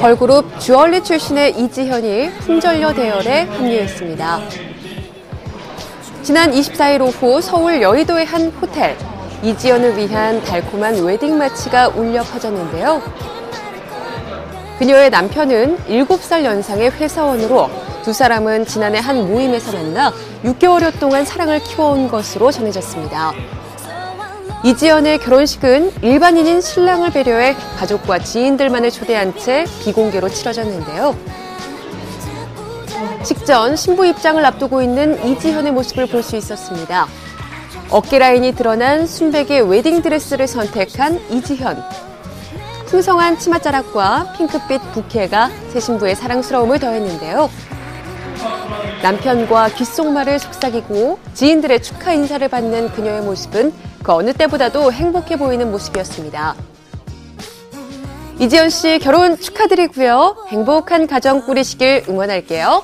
걸그룹 주얼리 출신의 이지현이 풍절녀 대열에 합류했습니다. 지난 24일 오후 서울 여의도의 한 호텔, 이지연을 위한 달콤한 웨딩 마치가 울려 퍼졌는데요. 그녀의 남편은 7살 연상의 회사원으로 두 사람은 지난해 한 모임에서 만나 6개월여 동안 사랑을 키워온 것으로 전해졌습니다. 이지연의 결혼식은 일반인인 신랑을 배려해 가족과 지인들만을 초대한 채 비공개로 치러졌는데요. 직전 신부 입장을 앞두고 있는 이지현의 모습을 볼 수 있었습니다. 어깨 라인이 드러난 순백의 웨딩 드레스를 선택한 이지현. 풍성한 치맛자락과 핑크빛 부케가 새 신부의 사랑스러움을 더했는데요. 남편과 귓속말을 속삭이고 지인들의 축하 인사를 받는 그녀의 모습은 그 어느 때보다도 행복해 보이는 모습이었습니다. 이지연 씨 결혼 축하드리고요. 행복한 가정 꾸리시길 응원할게요.